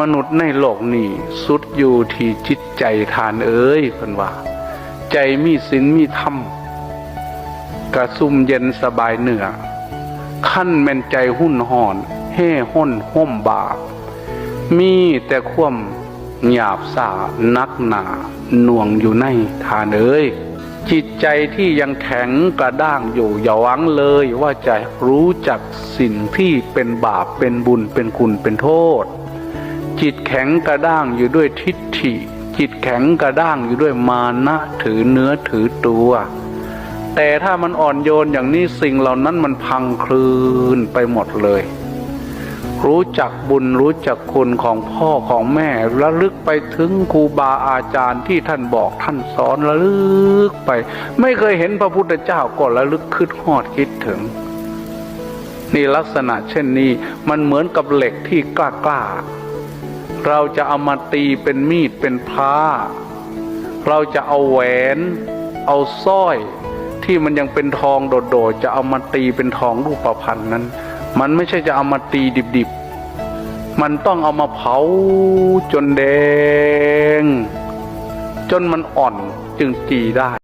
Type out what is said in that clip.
มนุษย์ในโลกนี้สุดอยู่ที่จิตใจทานเอ้ยเพิ่นว่า ใจมีศีลมีธรรมกระซุ่มเย็นสบายเหนือขั้นแม่นใจหุ่นห่อนแห่ห้นห่มบาปมีแต่ความหยาบสานักหนาหน่วงอยู่ในทานเอ้ยจิตใจที่ยังแข็งกระด้างอยู่อย่าหวังเลยว่าจะรู้จักสิ่งที่เป็นบาปเป็นบุญเป็นคุณเป็นโทษ จิตแข็งกระด้างอยู่ด้วยทิฏฐิ จิตแข็งกระด้างอยู่ด้วยมานะถือเนื้อถือตัว แต่ถ้ามันอ่อนโยนอย่างนี้สิ่งเหล่านั้นมันพังคลืนไปหมดเลย รู้จักบุญรู้จักคุณของพ่อของแม่ระลึกไปถึงครูบาอาจารย์ที่ท่านบอกท่านสอนระลึกไป ไม่เคยเห็นพระพุทธเจ้าก็ระลึกคิดหอดคิดถึงนี่ลักษณะเช่นนี้มันเหมือนกับเหล็กที่กล้ากล้า เราจะเอามาตีเป็นมีดเป็นพ้า เราจะเอาแหวน เอาสร้อย ที่มันยังเป็นทองโดดๆจะเอามาตีเป็นทองรูปพรรณนั้น มันไม่ใช่จะเอามาตีดิบๆ มันต้องเอามาเผาจนแดง จนมันอ่อนจึงจีได้